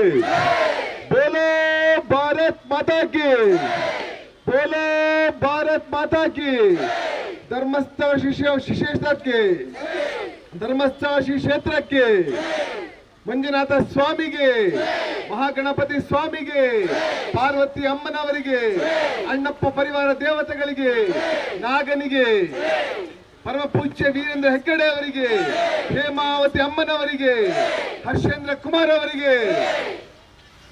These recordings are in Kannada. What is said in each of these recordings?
बोलो भारत माता की बोलो भारत माता की ಧರ್ಮಸ್ಥಳ ಶಿಷ್ಯ ಶಿಶೇಷಕ್ಕೆ ಧರ್ಮಸ್ಥಳ ಶ್ರೀ ಕ್ಷೇತ್ರಕ್ಕೆ ಮಂಜುನಾಥ ಸ್ವಾಮಿಗೆ ಮಹಾಗಣಪತಿ ಸ್ವಾಮಿಗೆ ಪಾರ್ವತಿ ಅಮ್ಮನವರಿಗೆ ಅಣ್ಣಪ್ಪ ಪರಿವಾರ ದೇವತೆಗಳಿಗೆ ನಾಗನಿಗೆ ಪರಮ ಪೂಜ್ಯ ವೀರೇಂದ್ರ ಹೆಗ್ಗಡೆ ಅವರಿಗೆ, ಹೇಮಾವತಿ ಅಮ್ಮನವರಿಗೆ, ಹರ್ಷೇಂದ್ರ ಕುಮಾರ್ ಅವರಿಗೆ.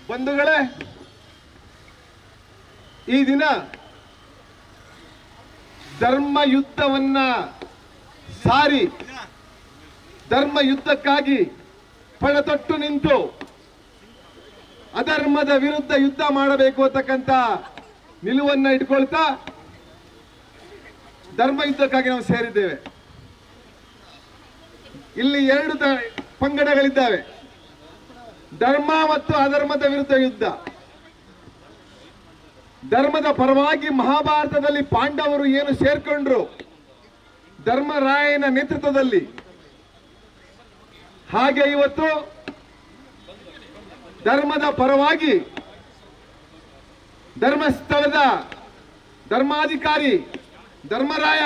ಬಂಧುಗಳೇ, ಈ ದಿನ ಧರ್ಮ ಯುದ್ಧವನ್ನ ಸಾರಿ, ಧರ್ಮ ಯುದ್ಧಕ್ಕಾಗಿ ಪಣತೊಟ್ಟು ನಿಂತು ಅಧರ್ಮದ ವಿರುದ್ಧ ಯುದ್ಧ ಮಾಡಬೇಕು ಅಂತಕ್ಕಂಥ ನಿಲುವನ್ನ ಇಟ್ಕೊಳ್ತಾ ಧರ್ಮ ಯುದ್ಧಕ್ಕಾಗಿ ನಾವು ಸೇರಿದ್ದೇವೆ. ಇಲ್ಲಿ ಎರಡು ಪಂಗಡಗಳಿದ್ದಾವೆ. ಧರ್ಮ ಮತ್ತು ಅಧರ್ಮದ ವಿರುದ್ಧ ಯುದ್ಧ. ಧರ್ಮದ ಪರವಾಗಿ ಮಹಾಭಾರತದಲ್ಲಿ ಪಾಂಡವರು ಏನು ಸೇರ್ಕೊಂಡ್ರು? ಧರ್ಮರಾಯನ ನೇತೃತ್ವದಲ್ಲಿ. ಹಾಗೆ ಇವತ್ತು ಧರ್ಮದ ಪರವಾಗಿ ಧರ್ಮಸ್ಥಳದ ಧರ್ಮಾಧಿಕಾರಿ ಧರ್ಮರಾಯ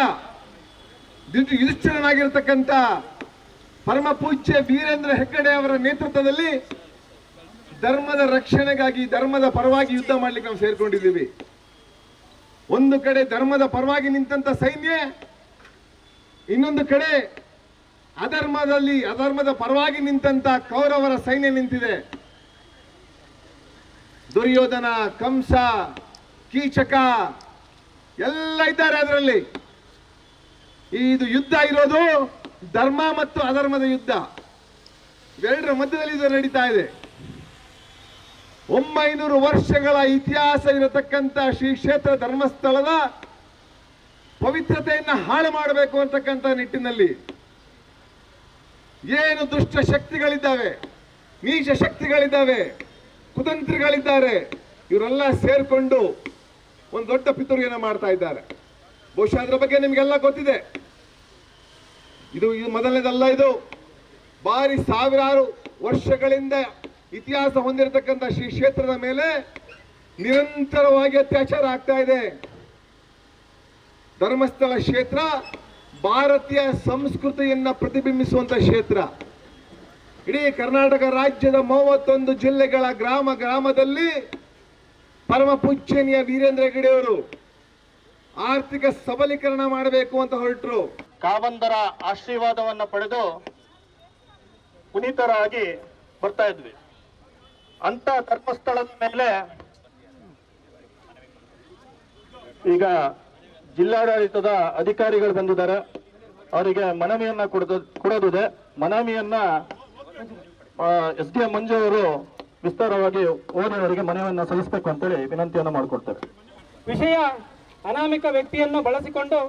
ಯುಧಿ- ಯುಧಿಷ್ಠಿರನಾಗಿರ್ತಕ್ಕಂಥ ಪರಮ ಪೂಜ್ಯ ವೀರೇಂದ್ರ ಹೆಗ್ಗಡೆ ಅವರ ನೇತೃತ್ವದಲ್ಲಿ ಧರ್ಮದ ರಕ್ಷಣೆಗಾಗಿ, ಧರ್ಮದ ಪರವಾಗಿ ಯುದ್ಧ ಮಾಡ್ಲಿಕ್ಕೆ ನಾವು ಸೇರ್ಕೊಂಡಿದ್ದೀವಿ. ಒಂದು ಕಡೆ ಧರ್ಮದ ಪರವಾಗಿ ನಿಂತಂತ ಸೈನ್ಯ, ಇನ್ನೊಂದು ಕಡೆ ಅಧರ್ಮದಲ್ಲಿ, ಅಧರ್ಮದ ಪರವಾಗಿ ನಿಂತಂತ ಕೌರವರ ಸೈನ್ಯ ನಿಂತಿದೆ. ದುರ್ಯೋಧನ, ಕಂಸ, ಕೀಚಕ ಎಲ್ಲ ಇದ್ದಾರೆ ಅದರಲ್ಲಿ. ಇದು ಯುದ್ಧ ಇರೋದು ಧರ್ಮ ಮತ್ತು ಅಧರ್ಮದ ಯುದ್ಧ. ಇವೆರಡರ ಮಧ್ಯದಲ್ಲಿ ಇದು ನಡೀತಾ ಇದೆ. ಒಂಬೈನೂರು ವರ್ಷಗಳ ಇತಿಹಾಸ ಇರತಕ್ಕಂಥ ಶ್ರೀ ಕ್ಷೇತ್ರ ಧರ್ಮಸ್ಥಳದ ಪವಿತ್ರತೆಯನ್ನ ಹಾಳು ಮಾಡಬೇಕು ಅಂತಕ್ಕಂಥ ನಿಟ್ಟಿನಲ್ಲಿ ಏನು ದುಷ್ಟ ಶಕ್ತಿಗಳಿದ್ದಾವೆ, ನೀಚ ಶಕ್ತಿಗಳಿದ್ದಾವೆ, ಕುತಂತ್ರಿಗಳಿದ್ದಾರೆ, ಇವರೆಲ್ಲ ಸೇರ್ಕೊಂಡು ಒಂದು ದೊಡ್ಡ ಪಿತೂರಿಯನ್ನು ಮಾಡ್ತಾ ಇದ್ದಾರೆ. ಬಹುಶಃ ಅದರ ಬಗ್ಗೆ ನಿಮಗೆಲ್ಲ ಗೊತ್ತಿದೆ. ಇದು ಇದು ಮೊದಲನೇದಲ್ಲ ಇದು. ಬಾರಿ ಸಾವಿರಾರು ವರ್ಷಗಳಿಂದ ಇತಿಹಾಸ ಹೊಂದಿರತಕ್ಕಂಥ ಶ್ರೀ ಕ್ಷೇತ್ರದ ಮೇಲೆ ನಿರಂತರವಾಗಿ ಅತ್ಯಾಚಾರ ಆಗ್ತಾ ಇದೆ. ಧರ್ಮಸ್ಥಳ ಕ್ಷೇತ್ರ ಭಾರತೀಯ ಸಂಸ್ಕೃತಿಯನ್ನ ಪ್ರತಿಬಿಂಬಿಸುವಂತ ಕ್ಷೇತ್ರ. ಇಡೀ ಕರ್ನಾಟಕ ರಾಜ್ಯದ ಮೂವತ್ತೊಂದು ಜಿಲ್ಲೆಗಳ ಗ್ರಾಮ ಗ್ರಾಮದಲ್ಲಿ ಪರಮ ಪೂಜ್ಯನೀಯ ವೀರೇಂದ್ರ ಹೆಗಡೆಯವರು ಆರ್ಥಿಕ ಸಬಲೀಕರಣ ಮಾಡಬೇಕು ಅಂತ ಹೊರಟರು. ಕಾವಂದರ ಆಶೀರ್ವಾದವನ್ನು ಪಡೆದು ಪುನೀತರಾಗಿ ಬರ್ತಾ ಇದ್ವಿ. ಅಂತ ಧರ್ಮಸ್ಥಳದ ಮೇಲೆ ಈಗ ಜಿಲ್ಲಾಡಳಿತದ ಅಧಿಕಾರಿಗಳು ಬಂದಿದ್ದಾರೆ. ಅವರಿಗೆ ಮನವಿಯನ್ನ ಕೊಡೋದು ಕೊಡೋದಿದೆ. ಮನವಿಯನ್ನ ಎಸ್ ಡಿ ಎಂ ಮಂಜು ಅವರು ವಿಸ್ತಾರವಾಗಿ ಓದಿನವರಿಗೆ ಮನವಿಯನ್ನ ಸಲ್ಲಿಸಬೇಕು ಅಂತೇಳಿ ವಿನಂತಿಯನ್ನು ಮಾಡಿಕೊಡ್ತೇವೆ. ವಿಷಯ ಅನಾಮಿಕ ವ್ಯಕ್ತಿಯನ್ನು ಬಳಸಿಕೊಂಡು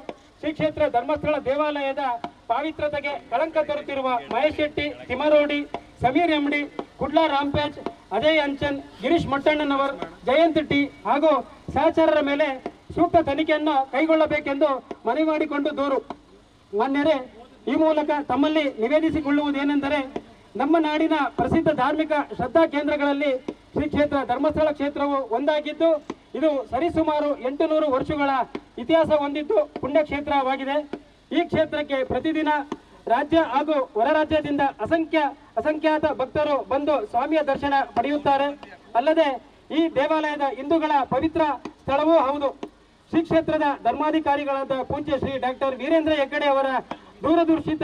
ಶ್ರೀ ಕ್ಷೇತ್ರ ಧರ್ಮಸ್ಥಳ ದೇವಾಲಯದ ಪಾವಿತ್ರತೆಗೆ ಕಳಂಕ ತರುತ್ತಿರುವ Mahesh Shetty Timarodi Sameer MD Kudla Rampage, Ajay Anchan, Girish Mattannavar, Jayanth T ಹಾಗೂ ಸಹಚರರ ಮೇಲೆ ಸೂಕ್ತ ತನಿಖೆಯನ್ನು ಕೈಗೊಳ್ಳಬೇಕೆಂದು ಮನವಿ ಮಾಡಿಕೊಂಡು ದೂರು. ಮಾನ್ಯರೇ, ಈ ಮೂಲಕ ತಮ್ಮಲ್ಲಿ ನಿವೇದಿಸಿಕೊಳ್ಳುವುದೇನೆಂದರೆ ನಮ್ಮ ನಾಡಿನ ಪ್ರಸಿದ್ಧ ಧಾರ್ಮಿಕ ಶ್ರದ್ಧಾ ಕೇಂದ್ರಗಳಲ್ಲಿ ಶ್ರೀ ಕ್ಷೇತ್ರ ಧರ್ಮಸ್ಥಳ ಕ್ಷೇತ್ರವು ಒಂದಾಗಿದ್ದು, ಇದು ಸರಿಸುಮಾರು ಎಂಟು ನೂರು ವರ್ಷಗಳ ಇತಿಹಾಸ ಹೊಂದಿದ್ದು ಪುಣ್ಯಕ್ಷೇತ್ರವಾಗಿದೆ. ಈ ಕ್ಷೇತ್ರಕ್ಕೆ ಪ್ರತಿದಿನ ರಾಜ್ಯ ಹಾಗೂ ಹೊರ ರಾಜ್ಯದಿಂದ ಅಸಂಖ್ಯ, ಅಸಂಖ್ಯಾತ ಭಕ್ತರು ಬಂದು ಸ್ವಾಮಿಯ ದರ್ಶನ ಪಡೆಯುತ್ತಾರೆ. ಅಲ್ಲದೆ ಈ ದೇವಾಲಯದ ಹಿಂದೂಗಳ ಪವಿತ್ರ ಸ್ಥಳವೂ ಹೌದು. ಶ್ರೀ ಕ್ಷೇತ್ರದ ಧರ್ಮಾಧಿಕಾರಿಗಳಾದ ಪೂಜ್ಯ ಶ್ರೀ ಡಾಕ್ಟರ್ ವೀರೇಂದ್ರ ಹೆಗ್ಗಡೆ ಅವರ ದೂರದರ್ಶಿತ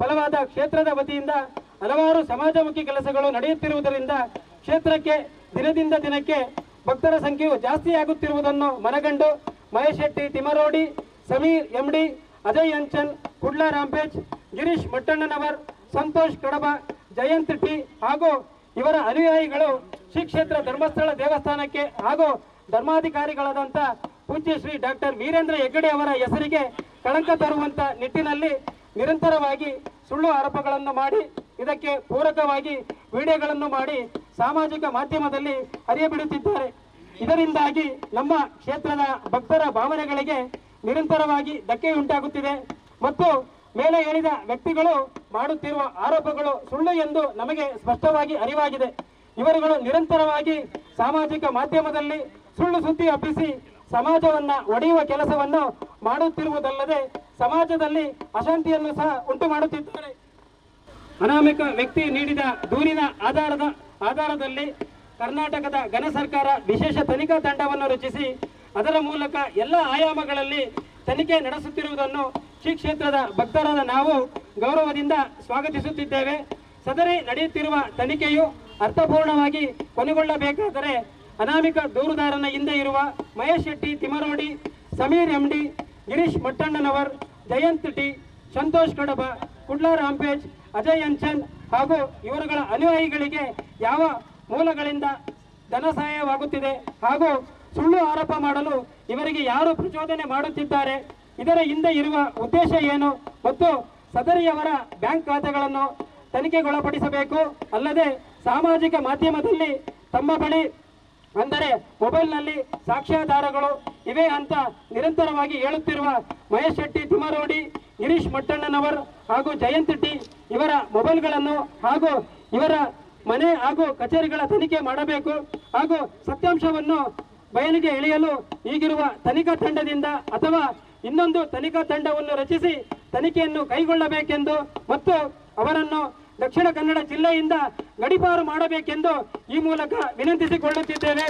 ಫಲವಾದ ಕ್ಷೇತ್ರದ ವತಿಯಿಂದ ಹಲವಾರು ಸಮಾಜಮುಖಿ ಕೆಲಸಗಳು ನಡೆಯುತ್ತಿರುವುದರಿಂದ ಕ್ಷೇತ್ರಕ್ಕೆ ದಿನದಿಂದ ದಿನಕ್ಕೆ ಭಕ್ತರ ಸಂಖ್ಯೆಯು ಜಾಸ್ತಿಯಾಗುತ್ತಿರುವುದನ್ನು ಮನಗಂಡು Mahesh Shetty Timarodi Sameer, MD, Ajay Anchan, Kudla Rampage, Girish Mattannavar, Santosh Kadaba, Jayanth T ಹಾಗೂ ಇವರ ಅನುಯಾಯಿಗಳು ಶ್ರೀ ಕ್ಷೇತ್ರ ಧರ್ಮಸ್ಥಳ ದೇವಸ್ಥಾನಕ್ಕೆ ಹಾಗೂ ಧರ್ಮಾಧಿಕಾರಿಗಳಾದಂಥ ಪೂಜ್ಯ ಶ್ರೀ ಡಾಕ್ಟರ್ ವೀರೇಂದ್ರ ಹೆಗ್ಗಡೆ ಅವರ ಹೆಸರಿಗೆ ಕಳಂಕ ತರುವಂಥ ನಿಟ್ಟಿನಲ್ಲಿ ನಿರಂತರವಾಗಿ ಸುಳ್ಳು ಆರೋಪಗಳನ್ನು ಮಾಡಿ ಇದಕ್ಕೆ ಪೂರಕವಾಗಿ ವಿಡಿಯೋಗಳನ್ನು ಮಾಡಿ ಸಾಮಾಜಿಕ ಮಾಧ್ಯಮದಲ್ಲಿ ಹರಿಯಬಿಡುತ್ತಿದ್ದಾರೆ. ಇದರಿಂದಾಗಿ ನಮ್ಮ ಕ್ಷೇತ್ರದ ಭಕ್ತರ ಭಾವನೆಗಳಿಗೆ ನಿರಂತರವಾಗಿ ಧಕ್ಕೆಯುಂಟಾಗುತ್ತಿದೆ ಮತ್ತು ಮೇಲೆ ಹೇಳಿದ ವ್ಯಕ್ತಿಗಳು ಮಾಡುತ್ತಿರುವ ಆರೋಪಗಳು ಸುಳ್ಳು ಎಂದು ನಮಗೆ ಸ್ಪಷ್ಟವಾಗಿ ಅರಿವಾಗಿದೆ. ಇವರುಗಳು ನಿರಂತರವಾಗಿ ಸಾಮಾಜಿಕ ಮಾಧ್ಯಮದಲ್ಲಿ ಸುಳ್ಳು ಸುದ್ದಿ ಹಬ್ಬಿಸಿ ಸಮಾಜವನ್ನ ಒಡೆಯುವ ಕೆಲಸವನ್ನು ಮಾಡುತ್ತಿರುವುದಲ್ಲದೆ ಸಮಾಜದಲ್ಲಿ ಅಶಾಂತಿಯನ್ನು ಸಹ ಉಂಟು ಮಾಡುತ್ತಿದ್ದಾರೆ ಅನಾಮಿಕ ವ್ಯಕ್ತಿ ನೀಡಿದ ದೂರಿನ ಆಧಾರದ, ಆಧಾರದಲ್ಲಿ ಕರ್ನಾಟಕದ ಘನ ಸರ್ಕಾರ ವಿಶೇಷ ತನಿಖಾ ತಂಡವನ್ನು ರಚಿಸಿ, ಅದರ ಮೂಲಕ ಎಲ್ಲ ಆಯಾಮಗಳಲ್ಲಿ ತನಿಖೆ ನಡೆಸುತ್ತಿರುವುದನ್ನು ಶ್ರೀ ಕ್ಷೇತ್ರದ ಭಕ್ತರಾದ ನಾವು ಗೌರವದಿಂದ ಸ್ವಾಗತಿಸುತ್ತಿದ್ದೇವೆ. ಸದರಿ ನಡೆಯುತ್ತಿರುವ ತನಿಖೆಯು ಅರ್ಥಪೂರ್ಣವಾಗಿ ಕೊನೆಗೊಳ್ಳಬೇಕಾದರೆ ಅನಾಮಿಕ ದೂರುದಾರನ ಹಿಂದೆ ಇರುವ Mahesh Shetty Timarodi Sameer MD, Girish Mattannavar, Jayanth T Santosh Kadaba, Kudla Rampage Ajay Anchan ಹಾಗೂ ಇವರುಗಳ ಅನುಯಾಯಿಗಳಿಗೆ ಯಾವ ಮೂಲಗಳಿಂದ ಧನ ಸಹಾಯವಾಗುತ್ತಿದೆ ಹಾಗೂ ಸುಳ್ಳು ಆರೋಪ ಮಾಡಲು ಇವರಿಗೆ ಯಾರು ಪ್ರಚೋದನೆ ಮಾಡುತ್ತಿದ್ದಾರೆ, ಇದರ ಹಿಂದೆ ಇರುವ ಉದ್ದೇಶ ಏನು ಮತ್ತು ಸದರಿಯವರ ಬ್ಯಾಂಕ್ ಖಾತೆಗಳನ್ನು ತನಿಖೆಗೊಳಪಡಿಸಬೇಕು ಅಲ್ಲದೆ ಸಾಮಾಜಿಕ ಮಾಧ್ಯಮದಲ್ಲಿ ತಮ್ಮ ಬಳಿ ಅಂದರೆ ಮೊಬೈಲ್ನಲ್ಲಿ ಸಾಕ್ಷ್ಯಾಧಾರಗಳು ಇವೆ ಅಂತ ನಿರಂತರವಾಗಿ ಹೇಳುತ್ತಿರುವ ಮಹೇಶ್ ಶೆಟ್ಟಿ ತಿಮರೋಡಿ ಗಿರೀಶ್ ಮಟ್ಟಣ್ಣನವರ್ ಹಾಗೂ ಜಯಂತ್ ಟಿ ಇವರ ಮೊಬೈಲ್ಗಳನ್ನು ಹಾಗೂ ಇವರ ಮನೆ ಹಾಗೂ ಕಚೇರಿಗಳ ತನಿಖೆ ಮಾಡಬೇಕು ಹಾಗೂ ಸತ್ಯಾಂಶವನ್ನು ಬಯಲಿಗೆ ಎಳೆಯಲು ಈಗಿರುವ ತನಿಖಾ ತಂಡದಿಂದ ಅಥವಾ ಇನ್ನೊಂದು ತನಿಖಾ ತಂಡವನ್ನು ರಚಿಸಿ ತನಿಖೆಯನ್ನು ಕೈಗೊಳ್ಳಬೇಕೆಂದು ಮತ್ತು ಅವರನ್ನು ದಕ್ಷಿಣ ಕನ್ನಡ ಜಿಲ್ಲೆಯಿಂದ ಗಡಿಪಾರು ಮಾಡಬೇಕೆಂದು ಈ ಮೂಲಕ ವಿನಂತಿಸಿಕೊಳ್ಳುತ್ತಿದ್ದೇವೆ.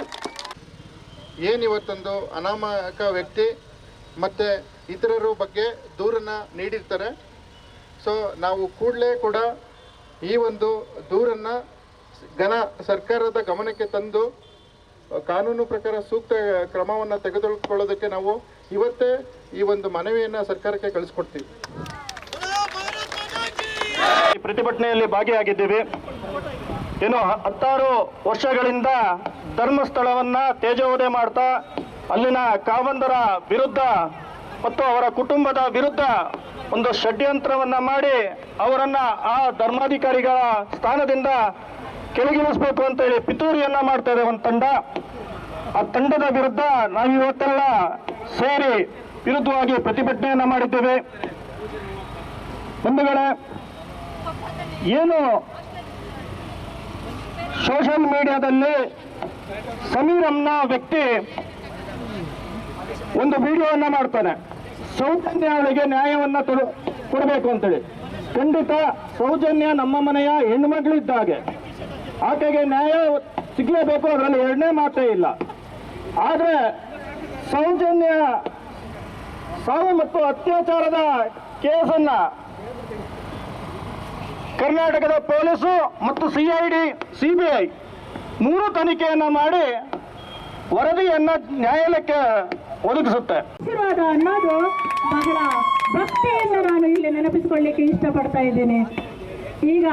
ಏನಿವತ್ತೊಂದು ಅನಾಮಕ ವ್ಯಕ್ತಿ ಮತ್ತು ಇತರರು ಬಗ್ಗೆ ದೂರನ್ನು ನೀಡಿರ್ತಾರೆ. ಸೊ ನಾವು ಕೂಡಲೇ ಕೂಡ ಈ ಒಂದು ದೂರನ್ನು ಘನ ಸರ್ಕಾರದ ಗಮನಕ್ಕೆ ತಂದು, ಕಾನೂನು ಪ್ರಕಾರ ಸೂಕ್ತ ಕ್ರಮವನ್ನು ತೆಗೆದುಕೊಳ್ಳೋದಕ್ಕೆ ನಾವು ಇವತ್ತೇ ಈ ಒಂದು ಮನವಿಯನ್ನು ಸರ್ಕಾರಕ್ಕೆ ಕಳಿಸ್ಕೊಡ್ತೀವಿ. ಈ ಪ್ರತಿಭಟನೆಯಲ್ಲಿ ಭಾಗಿಯಾಗಿದ್ದೀವಿ. ಏನು ಹತ್ತಾರು ವರ್ಷಗಳಿಂದ ಧರ್ಮಸ್ಥಳವನ್ನ ತೇಜೋವಧೆ ಮಾಡ್ತಾ, ಅಲ್ಲಿನ ಕಾವಂದರ ವಿರುದ್ಧ ಮತ್ತು ಅವರ ಕುಟುಂಬದ ವಿರುದ್ಧ ಒಂದು ಷಡ್ಯಂತ್ರವನ್ನ ಮಾಡಿ ಅವರನ್ನ ಆ ಧರ್ಮಾಧಿಕಾರಿಗಳ ಸ್ಥಾನದಿಂದ ಕೆಳಗಿಳಿಸ್ಬೇಕು ಅಂತ ಹೇಳಿ ಪಿತೂರಿಯನ್ನ ಮಾಡ್ತಾ ಇದೆ ಒಂದು ತಂಡ. ಆ ತಂಡದ ವಿರುದ್ಧ ನಾವು ಇವತ್ತೆಲ್ಲ ಸೇರಿ ವಿರುದ್ಧವಾಗಿ ಪ್ರತಿಭಟನೆಯನ್ನ ಮಾಡಿದ್ದೇವೆ. ಬಂಧುಗಳೇ, ಏನು ಸೋಷಿಯಲ್ ಮೀಡಿಯಾದಲ್ಲಿ ಸಮೀರಂನ ವ್ಯಕ್ತಿ ಒಂದು ವಿಡಿಯೋವನ್ನ ಮಾಡ್ತಾನೆ. ಸೌಜನ್ಯ ಅವಳಿಗೆ ನ್ಯಾಯವನ್ನ ಕೊಡಬೇಕು ಅಂತೇಳಿ. ಖಂಡಿತ ಸೌಜನ್ಯ ನಮ್ಮ ಮನೆಯ ಹೆಣ್ಣುಮಗಳಿದ್ದ ಹಾಗೆ ಆಕೆಗೆ ನ್ಯಾಯ ಸಿಗಲೇಬೇಕು, ಅದರಲ್ಲಿ ಎರಡನೇ ಮಾತೇ ಇಲ್ಲ. ಆದರೆ ಸೌಜನ್ಯ ಸಾವು ಮತ್ತು ಅತ್ಯಾಚಾರದ ಕೇಸನ್ನ ಕರ್ನಾಟಕದ ಪೊಲೀಸು ಮತ್ತು ಸಿಐಡಿ ಸಿಬಿಐ ಮೂರು ತನಿಖೆಯನ್ನ ಮಾಡಿ ವರದಿಯನ್ನು ನ್ಯಾಯಾಲಯಕ್ಕೆ ಒದಗಿಸುತ್ತೆ. ಆಶೀರ್ವಾದ ಅನ್ನೋದು ಬಹಳ ಭಕ್ತಿಯಿಂದ ನಾನು ಇಲ್ಲಿ ನೆನಪಿಸಿಕೊಳ್ಳಿಕ್ಕೆ ಇಷ್ಟಪಡ್ತಾ ಇದ್ದೇನೆ. ಈಗ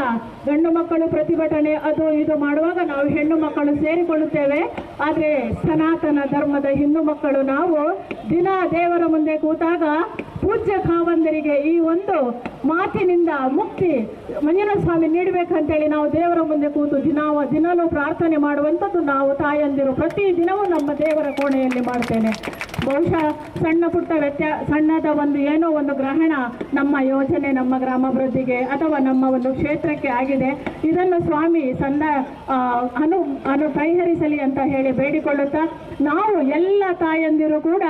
ಗಂಡು ಮಕ್ಕಳು ಪ್ರತಿಭಟನೆ ಅದು ಇದು ಮಾಡುವಾಗ ನಾವು ಹೆಣ್ಣು ಮಕ್ಕಳು ಸೇರಿಕೊಳ್ಳುತ್ತೇವೆ. ಆದರೆ ಸನಾತನ ಧರ್ಮದ ಹಿಂದೂ ಮಕ್ಕಳು ನಾವು ದಿನ ದೇವರ ಮುಂದೆ ಕೂತಾಗ ಪೂಜ್ಯ ಕಾವಂದರಿಗೆ ಈ ಒಂದು ಮಾತಿನಿಂದ ಮುಕ್ತಿ ಮಂಜುನಾಥ ಸ್ವಾಮಿ ನೀಡಬೇಕಂತೇಳಿ ನಾವು ದೇವರ ಮುಂದೆ ಕೂತು ದಿನ ದಿನಲೂ ಪ್ರಾರ್ಥನೆ ಮಾಡುವಂಥದ್ದು ನಾವು ತಾಯಂದಿರು ಪ್ರತಿ ದಿನವೂ ನಮ್ಮ ದೇವರ ಕೋಣೆಯಲ್ಲಿ ಮಾಡ್ತೇನೆ. ಬಹುಶಃ ಸಣ್ಣ ಪುಟ್ಟ ವ್ಯತ್ಯಾಸ ಸಣ್ಣದ ಒಂದು ಏನೋ ಒಂದು ಗ್ರಹಣ ನಮ್ಮ ಯೋಜನೆ ನಮ್ಮ ಗ್ರಾಮಾಭಿವೃದ್ಧಿಗೆ ಅಥವಾ ನಮ್ಮ ಒಂದು ಕ್ಷೇತ್ರಕ್ಕೆ ಆಗಿದೆ. ಇದನ್ನು ಸ್ವಾಮಿ ಸಂದ ಅನು ಅನು ಪರಿಹರಿಸಲಿ ಅಂತ ಹೇಳಿ ಬೇಡಿಕೊಳ್ಳುತ್ತಾ ನಾವು ಎಲ್ಲ ತಾಯಂದಿರು ಕೂಡ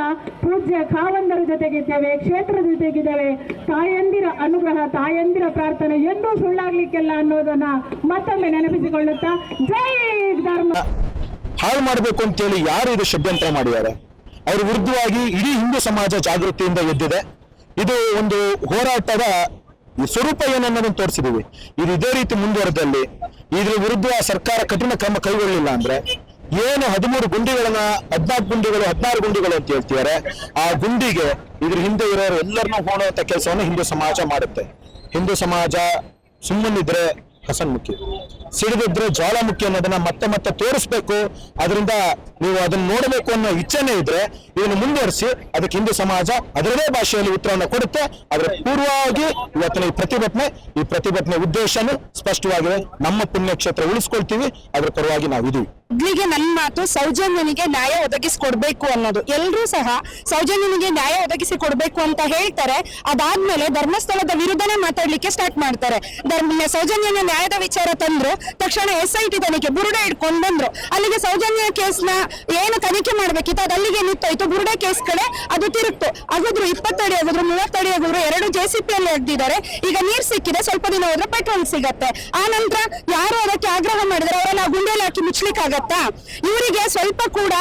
ಪೂಜ್ಯ ಕಾವಂದರ ಜೊತೆಗಿದ್ದೇವೆ, ಕ್ಷೇತ್ರದ ಜೊತೆಗಿದ್ದೇವೆ. ತಾಯಂದಿರ ಅನುಗ್ರಹ, ತಾಯಂದಿರ ಪ್ರಾರ್ಥನೆ ಎಂದೂ ಸುಳ್ಳಾಗ್ಲಿಕ್ಕೆಲ್ಲ ಅನ್ನೋದನ್ನ ಮತ್ತೊಮ್ಮೆ ನೆನಪಿಸಿಕೊಳ್ಳುತ್ತಾ ಜೈ ಧರ್ಮ. ಹಾಳು ಮಾಡಬೇಕು ಅಂತೇಳಿ ಯಾರು ಇದು ಷಡ್ಯಂತ್ರ ಮಾಡಿದ್ದಾರೆ? ಅವ್ರ ವಿರುದ್ಧವಾಗಿ ಇಡೀ ಹಿಂದೂ ಸಮಾಜ ಜಾಗೃತಿಯಿಂದ ಎದ್ದಿದೆ. ಇದು ಒಂದು ಹೋರಾಟದ ಸ್ವರೂಪ ಏನನ್ನೋದನ್ನು ತೋರಿಸಿದೀವಿ ಇದು ಇದೇ ರೀತಿ ಮುಂದುವರೆದಲ್ಲಿ ಇದ್ರ ವಿರುದ್ಧ ಸರ್ಕಾರ ಕಠಿಣ ಕ್ರಮ ಕೈಗೊಳ್ಳಿಲ್ಲ ಅಂದ್ರೆ ಏನು ಹದಿಮೂರು ಗುಂಡಿಗಳನ್ನ, ಹದಿನಾಲ್ಕು ಗುಂಡಿಗಳು, ಹದಿನಾರು ಗುಂಡಿಗಳು ಅಂತ ಹೇಳ್ತಿದ್ದಾರೆ. ಆ ಗುಂಡಿಗೆ ಇದ್ರ ಹಿಂದೆ ಇರೋರು ಎಲ್ಲರನ್ನೂ ಹೋಣುವಂತ ಕೆಲಸವನ್ನು ಹಿಂದೂ ಸಮಾಜ ಮಾಡುತ್ತೆ. ಹಿಂದೂ ಸಮಾಜ ಸುಮ್ಮನಿದ್ರೆ ಹಸನ್ಮುಖಿ ಸಿಡಿದಿದ್ರೆ ಜ್ವಾಲಾಮುಖಿ ಅನ್ನೋದನ್ನ ಮತ್ತೆ ಮತ್ತೆ ತೋರಿಸ್ಬೇಕು. ಅದರಿಂದ ನೀವು ಅದನ್ನ ನೋಡಬೇಕು ಅನ್ನೋ ಇಚ್ಛೆನೇ ಇದ್ರೆ ಇದನ್ನು ಮುಂದುವರಿಸಿ, ಅದಕ್ಕೆ ಹಿಂದೂ ಸಮಾಜ ಅದರದೇ ಭಾಷೆಯಲ್ಲಿ ಉತ್ತರವನ್ನು ಕೊಡುತ್ತೆ. ಅದರ ಪೂರ್ವವಾಗಿ ಇವತ್ತಿನ ಈ ಪ್ರತಿಭಟನೆ ಈ ಪ್ರತಿಭಟನೆ ಉದ್ದೇಶನೂ ಸ್ಪಷ್ಟವಾಗಿದೆ. ನಮ್ಮ ಪುಣ್ಯಕ್ಷೇತ್ರ ಉಳಿಸ್ಕೊಳ್ತೀವಿ, ಅದ್ರ ಪರವಾಗಿ ನಾವು ಇದೀವಿ ಮೊದ್ಲಿಗೆ ನನ್ನ ಮಾತು ಸೌಜನ್ಯನಿಗೆ ನ್ಯಾಯ ಒದಗಿಸಿಕೊಡ್ಬೇಕು ಅನ್ನೋದು. ಎಲ್ಲರೂ ಸಹ ಸೌಜನ್ಯನಿಗೆ ನ್ಯಾಯ ಒದಗಿಸಿ ಕೊಡ್ಬೇಕು ಅಂತ ಹೇಳ್ತಾರೆ. ಅದಾದ್ಮೇಲೆ ಧರ್ಮಸ್ಥಳದ ವಿರುದ್ಧನೇ ಮಾತಾಡ್ಲಿಕ್ಕೆ ಸ್ಟಾರ್ಟ್ ಮಾಡ್ತಾರೆ. ಧರ್ಮ, ಸೌಜನ್ಯನ ನ್ಯಾಯದ ವಿಚಾರ ತಂದ್ರು, ತಕ್ಷಣ ಎಸ್ ಐ ಟಿ ತನಿಖೆ ಬುರುಡೆ ಇಟ್ಕೊಂಡು ಬಂದ್ರು. ಅಲ್ಲಿಗೆ ಸೌಜನ್ಯ ಕೇಸ್ನ ಏನು ತನಿಖೆ ಮಾಡ್ಬೇಕಿತ್ತು, ಅದು ಅಲ್ಲಿಗೆ ನಿಂತೋಯ್ತು. ಬುರುಡೆ ಕೇಸ್ ಕಡೆ ಅದು ತಿರುಗ್ತು. ಆಗಿದ್ರು ಇಪ್ಪತ್ತಡಿ ಆಗಿದ್ರು ಮೂವತ್ತಡಿ ಆಗಿದ್ರು ಎರಡು ಜೆ ಸಿ ಪಿ ಅಲ್ಲಿ ಅಗ್ದಿದ್ದಾರೆ ಈಗ ನೀರ್ ಸಿಕ್ಕಿದೆ, ಸ್ವಲ್ಪ ದಿನ ಹೋದ್ರೆ ಪೆಟ್ರೋಲ್ ಸಿಗತ್ತೆ. ಆ ನಂತರ ಯಾರು ಅದಕ್ಕೆ ಆಗ್ರಹ ಮಾಡಿದ್ರೆ? ಅವರನ್ನ ಗುಂಡೇಲಿ ಹಾಕಿ ಮುಚ್ಲಿಕ್ಕೆ ಆಗತ್ತಾ ಇವರಿಗೆ ಸ್ವಲ್ಪ ಕೂಡ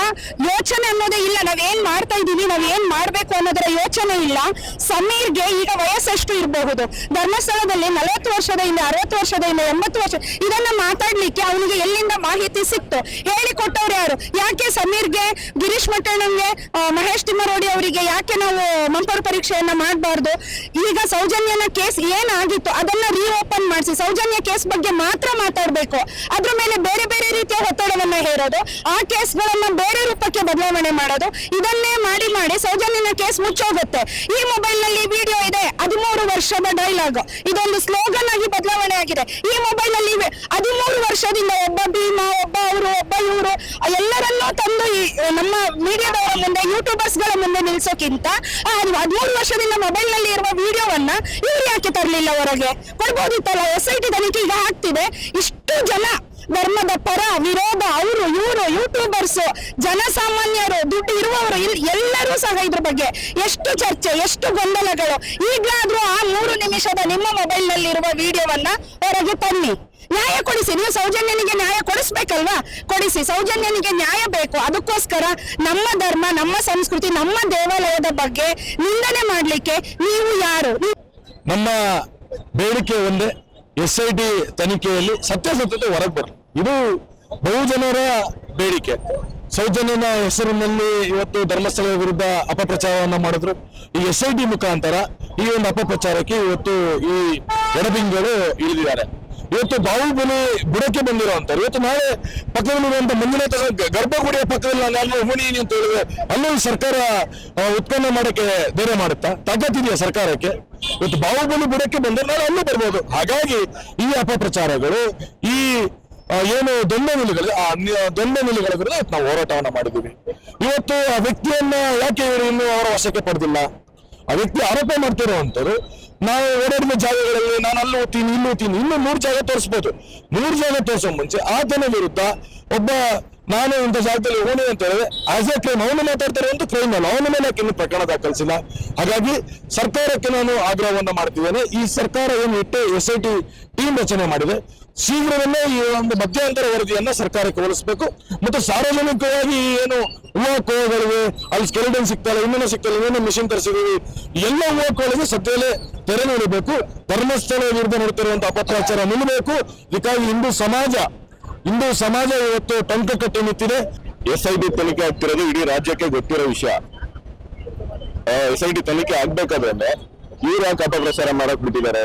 ಯೋಚನೆ ಅನ್ನೋದೇ ಇಲ್ಲ. ನಾವೇನ್ ಮಾಡ್ತಾ ಇದೀವಿ ನಾವ್ ಏನ್ ಮಾಡ್ಬೇಕು ಅನ್ನೋದರ ಯೋಚನೆ ಇಲ್ಲ. ಸಮೀರ್ಗೆ ಈಗ ವಯಸ್ಸೆಷ್ಟು ಇರಬಹುದು? ಧರ್ಮಸ್ಥಳದಲ್ಲಿ ನಲವತ್ತು ವರ್ಷದ ಇಲ್ಲ ಅರವತ್ತು ವರ್ಷದ ಇಲ್ಲ ಎಂಬತ್ತು ವರ್ಷ ಇದನ್ನ ಮಾತಾಡ್ಲಿಕ್ಕೆ ಅವನಿಗೆ ಎಲ್ಲಿಂದ ಮಾಹಿತಿ ಸಿಕ್ತು? ಹೇಳಿಕೊಟ್ಟವ್ರು ಯಾರು? ಯಾಕೆ ಸಮೀರ್ಗೆ ಗಿರೀಶ್ ಮಟ್ಟಣ್ಣಂಗೆ ಮಹೇಶ್ ತಿಮ್ಮರೋಡಿ ಅವರಿಗೆ ಯಾಕೆ ನಾವು ಮಂಪರು ಪರೀಕ್ಷೆಯನ್ನ ಮಾಡಬಾರ್ದು? ಈಗ ಸೌಜನ್ಯನ ಕೇಸ್ ಏನಾಗಿತ್ತು? ಅದನ್ನ ರೀಓಪನ್ ಮಾಡಿಸಿ. ಸೌಜನ್ಯ ಕೇಸ್ ಬಗ್ಗೆ ಮಾತ್ರ ಮಾತಾಡ್ಬೇಕು. ಅದ್ರ ಮೇಲೆ ಬೇರೆ ಬೇರೆ ರೀತಿಯ ಒತ್ತಡವನ್ನ ಹೇರೋದು, ಆ ಕೇಸ್ಗಳನ್ನ ಬೇರೆ ರೂಪಕ್ಕೆ ಬದಲಾವಣೆ ಮಾಡೋದು, ಇದನ್ನೇ ಮಾಡಿ ಮಾಡಿ ಸೌಜನ್ಯನ ಕೇಸ್ ಮುಚ್ಚೋಗುತ್ತೆ. ಈ ಮೊಬೈಲ್ನಲ್ಲಿ ವಿಡಿಯೋ ಇದೆ, ಹದಿಮೂರು ವರ್ಷದ ಡೈಲಾಗ್ ಇದೊಂದು ಸ್ಲೋಗನ್ ಆಗಿ ಬದಲಾವಣೆ ಆಗಿದೆ. ಈ ಮೊಬೈಲ್ನಲ್ಲಿ ಹದಿಮೂರು ವರ್ಷದಿಂದ ಒಬ್ಬ ಭೀಮಾ, ಒಬ್ಬ ಅವರು, ಒಬ್ಬ ಇವರು, ಎಲ್ಲರನ್ನೂ ತಂದು ಈ, ನಮ್ಮ ಮೀಡಿಯಾದವರ ಮುಂದೆ ಯೂಟ್ಯೂಬರ್ಸ್ಗಳ ಮುಂದೆ ನಿಲ್ಸೋಕ್ಕಿಂತ ಹದಿಮೂರು ವರ್ಷದಿಂದ ಮೊಬೈಲ್ನಲ್ಲಿ ಇರುವ ವಿಡಿಯೋವನ್ನ ಇವ್ರು ಯಾಕೆ ತರಲಿಲ್ಲ ಹೊರಗೆ? ಕೊಡ್ಬೋದಿತ್ತಲ್ಲ? ಎಸ್ ಐ ಟಿ ತನಿಖೆ ಈಗ ಆಗ್ತಿದೆ. ಇಷ್ಟು ಜನ ಧರ್ಮದ ಪರ ವಿರೋಧ. ಅವರು, ಇವರು ಯೂಟ್ಯೂಬರ್ಸ್ ಜನಸಾಮಾನ್ಯರು, ದುಡ್ಡು ಇರುವವರು ಎಲ್ಲರೂ ಸಹ ಇದ್ರ ಬಗ್ಗೆ ಎಷ್ಟು ಚರ್ಚೆ, ಎಷ್ಟು ಗೊಂದಲಗಳು. ಈಗಲಾದ್ರೂ ಆ ಮೂರು ನಿಮಿಷದ ನಿಮ್ಮ ಮೊಬೈಲ್ನಲ್ಲಿ ವಿಡಿಯೋವನ್ನ ಹೊರಗೆ ತನ್ನಿ. ನ್ಯಾಯ ಕೊಡಿಸಿ, ನೀವು ಸೌಜನ್ಯನಿಗೆ ನ್ಯಾಯ ಕೊಡಿಸ್ಬೇಕಲ್ವಾ? ಕೊಡಿಸಿ, ಸೌಜನ್ಯನಿಗೆ ನ್ಯಾಯ ಬೇಕು. ಅದಕ್ಕೋಸ್ಕರ ನಮ್ಮ ಧರ್ಮ, ನಮ್ಮ ಸಂಸ್ಕೃತಿ, ನಮ್ಮ ದೇವಾಲಯದ ಬಗ್ಗೆ ನಿಂದನೆ ಮಾಡ್ಲಿಕ್ಕೆ ನೀವು ಯಾರು? ನಮ್ಮ ಬೇಡಿಕೆ ಒಂದೇ. ಎಸ್ ಐ ಟಿ ತನಿಖೆಯಲ್ಲಿ ಸತ್ಯಾಸತ್ಯತೆ ಹೊರಗೆ ಬರಲಿ ಇದು ಬಹುಜನರ ಬೇಡಿಕೆ. ಸೌಜನ್ಯನ ಹೆಸರಿನಲ್ಲಿ ಇವತ್ತು ಧರ್ಮಸ್ಥಳ ವಿರುದ್ಧ ಅಪಪ್ರಚಾರವನ್ನ ಮಾಡಿದ್ರು. ಈ ಎಸ್ ಐ ಟಿ ಮುಖಾಂತರ ಈ ಒಂದು ಅಪಪ್ರಚಾರಕ್ಕೆ ಇವತ್ತು ಈ ಎಡಬಿಂಗಳು ಇಳಿದಿದ್ದಾರೆ. ಇವತ್ತು ಬಾಹುಬಲಿ ಬುಡಕ್ಕೆ ಬಂದಿರುವಂತವ್ರು ಇವತ್ತು ನಾಳೆ ಮುಂದಿನ ಗ- ಗರ್ಭಗುಡಿಯ ಪಕ್ಕದಲ್ಲಿ ನಾನು ಹೂಣಿನಿ ಅಂತ ಹೇಳಿದ್ರೆ ಅಲ್ಲೂ ಸರ್ಕಾರ ಉತ್ಪನ್ನ ಮಾಡಕ್ಕೆ ಧೈರ್ಯ ಮಾಡುತ್ತಾ? ತಾಕತ್ತಿದೆಯಾ ಸರ್ಕಾರಕ್ಕೆ? ಇವತ್ತು ಬಾಹುಬಲಿ ಬುಡಕ್ಕೆ ಬಂದ್ರೆ ನಾಳೆ ಅಲ್ಲೂ ಬರ್ಬೋದು. ಹಾಗಾಗಿ ಈ ಅಪಪ್ರಚಾರಗಳು, ಈ ಏನು ದೊಂಬೆ ನಿಲುಗಳು ಆ, ನಿ- ದೊಂಬೆ ಮಿಲ್ಗಳ ವಿರುದ್ಧ ನಾವು ಹೋರಾಟವನ್ನ ಮಾಡಿದ್ದೀವಿ. ಇವತ್ತು ಆ ವ್ಯಕ್ತಿಯನ್ನ ಯಾಕೆ ಇವರು ಇನ್ನೂ ಅವರ ವಶಕ್ಕೆ ಪಡೆದಿಲ್ಲ? ಆ ವ್ಯಕ್ತಿ ಆರೋಪ ಮಾಡ್ತಿರುವಂತರು ನಾವು ಓಡಾಡಿದ ಜಾಗಗಳಲ್ಲಿ ನಾನು ಅಲ್ಲಿ ಓದ್ತೀನಿ ಇಲ್ಲಿ ಓದ್ತೀನಿ ಇನ್ನು ಮೂರು ಜಾಗ ತೋರಿಸ್ಬೋದು. ಮೂರು ಜಾಗ ತೋರಿಸೋ ಮುಂಚೆ ಆತನ ವಿರುದ್ಧ ಒಬ್ಬ ನಾನು ಇಂಥ ಜಾಗದಲ್ಲಿ ಓಣಿ ಅಂತ ಹೇಳಿದ್ರೆ ಆಸ್ ಎ ಅವನು ಮಾತಾಡ್ತಾರೆ ಅಂತ ಕ್ರೈಮ್ ಅಲ್ಲ. ಅವನ ಮೇಲೆ ಇನ್ನೂ ಪ್ರಕರಣ ದಾಖಲಿಸಿಲ್ಲ? ಹಾಗಾಗಿ ಸರ್ಕಾರಕ್ಕೆ ನಾನು ಆಗ್ರಹವನ್ನು ಮಾಡ್ತಿದ್ದೇನೆ. ಈ ಸರ್ಕಾರ ಏನು ಇಟ್ಟು ಎಸ್ ಐ ಟಿ ಟೀಮ್ ರಚನೆ ಮಾಡಿದೆ. ಶೀಘ್ರದಲ್ಲೇ ಈ ಒಂದು ಮಧ್ಯಂತರ ವರದಿಯನ್ನ ಸರ್ಕಾರಕ್ಕೆ ಹೋಲಿಸಬೇಕು. ಮತ್ತು ಸಾರ್ವಜನಿಕವಾಗಿ ಏನು ಹೂವಕೋಗಳಿವೆ ಅಲ್ಲಿ ಸ್ಕೆಲಿಡನ್ ಸಿಗ್ತಲ್ಲ ಇನ್ನೇನು ಸಿಗ್ತಲ್ಲ ಇನ್ನೇನು ಮಿಷಿನ್ ತರಿಸಿದೀವಿ ಎಲ್ಲ ಹೂವಕೋಳಿಗೆ ಸದ್ಯದಲ್ಲೇ ತೆರೆ ನೋಡಬೇಕು. ಧರ್ಮಸ್ಥಳ ವಿರುದ್ಧ ನೋಡ್ತಿರುವಂತಹ ಅಪಪ್ರಚಾರ ನಿಲ್ಲಬೇಕು. ಇದಕ್ಕಾಗಿ ಹಿಂದೂ ಸಮಾಜ ಹಿಂದೂ ಸಮಾಜ ಇವತ್ತು ಟಂಕ ಕಟ್ಟಿ ನಿಂತಿದೆ. ಎಸ್ ತನಿಖೆ ಆಗ್ತಿರೋದು ಇಡೀ ರಾಜ್ಯಕ್ಕೆ ಗೊತ್ತಿರೋ ವಿಷಯ. ಎಸ್ ತನಿಖೆ ಆಗ್ಬೇಕಾದ್ರೆ ಇವ್ರು ಯಾಕೆ ಅಪಪ್ರಚಾರ ಮಾಡಕ್ ಬಿಟ್ಟಿದ್ದಾರೆ?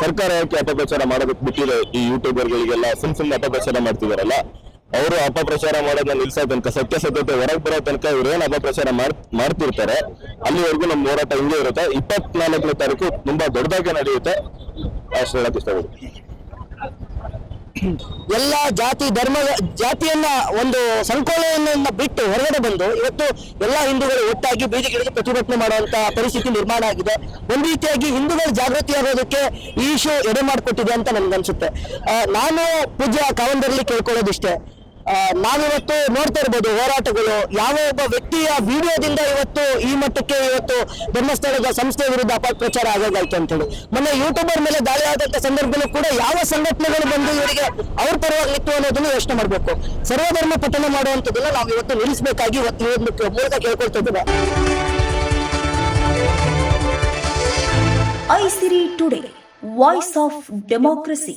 ಸರ್ಕಾರ ಯಾಕೆ ಅಪಪ್ರಚಾರ ಮಾಡೋದಕ್ಕೆ ಬಿಟ್ಟಿದೆ ಈ ಯೂಟ್ಯೂಬರ್ಗಳಿಗೆಲ್ಲ? ಸುಮ್ ಸುಮ್ಮನೆ ಅಪಪ್ರಚಾರ ಮಾಡ್ತಿದಾರಲ್ಲ. ಅವರು ಅಪಪ್ರಚಾರ ಮಾಡೋದನ್ನ ನಿಲ್ಸೋ ತನಕ ಸತ್ಯಾಸತ್ಯತೆ ಹೊರಗೆ ಬರೋ ತನಕ ಇವ್ರು ಏನ್ ಅಪಪ್ರಚಾರ ಮಾಡ್, ಮಾಡ್ತಿರ್ತಾರೆ? ಅಲ್ಲಿವರೆಗೂ ನಮ್ಮ ಹೋರಾಟ ಹಿಂಗೆ ಇರುತ್ತೆ. ಇಪ್ಪತ್ನಾಲ್ಕನೇ ತಾರೀಕು ತುಂಬಾ ದೊಡ್ಡದಾಗಿ ನಡೆಯುತ್ತೆ. ಅಷ್ಟು ಹೇಳಕ್ ಇಷ್ಟಪಡ್ತೀನಿ ಎಲ್ಲ ಜಾತಿ, ಧರ್ಮ, ಜಾತಿಯನ್ನ ಒಂದು ಸಂಕೋಲೆಯನ್ನ ಬಿಟ್ಟು ಹೊರಗಡೆ ಬಂದು ಇವತ್ತು ಎಲ್ಲ ಹಿಂದೂಗಳು ಒಟ್ಟಾಗಿ ಬೀದಿಗಿಳಿದು ಪ್ರತಿಭಟನೆ ಮಾಡುವಂತ ಪರಿಸ್ಥಿತಿ ನಿರ್ಮಾಣ ಆಗಿದೆ. ಒಂದು ರೀತಿಯಾಗಿ ಹಿಂದೂಗಳು ಜಾಗೃತಿ ಆಗೋದಕ್ಕೆ ಈ ಇಶ್ಯೂ ಎಡೆ ಮಾಡಿಕೊಟ್ಟಿದೆ ಅಂತ ನನ್ಗನ್ಸುತ್ತೆ. ನಾನು ಪೂಜ್ಯ ಕಾವಂದರಲ್ಲಿ ಕೇಳ್ಕೊಳ್ಳೋದಿಷ್ಟೇ. ನಾವಿವತ್ತು ನೋಡ್ತಾ ಇರ್ಬೋದು ಹೋರಾಟಗಳು. ಯಾವ ಒಬ್ಬ ವ್ಯಕ್ತಿಯ ವಿಡಿಯೋದಿಂದ ಇವತ್ತು ಈ ಮಟ್ಟಕ್ಕೆ ಇವತ್ತು ಧರ್ಮಸ್ಥಳದ ಸಂಸ್ಥೆ ವಿರುದ್ಧ ಅಪಪ್ರಚಾರ ಆಗೋದಾಯ್ತು ಅಂತ ಹೇಳಿ ಮೊನ್ನೆ ಯೂಟ್ಯೂಬರ್ ಮೇಲೆ ದಾಳಿ ಆದಂತ ಸಂದರ್ಭದಲ್ಲೂ ಕೂಡ ಯಾವ ಸಂಘಟನೆಗಳು ಬಂದು ಇವರಿಗೆ ಅವ್ರ ಪರವಾಗಿ ಅನ್ನೋದನ್ನು ಯೋಚನೆ ಮಾಡಬೇಕು. ಸರ್ವಧರ್ಮ ಪಠಣ ಮಾಡುವಂಥದ್ದನ್ನ ನಾವು ಇವತ್ತು ನಿಲ್ಲಿಸಬೇಕಾಗಿ ಇವತ್ತು ಒಂದು ಮೂಲಕ ಕೇಳ್ಕೊಳ್ತಾ Aisiri today voice of democracy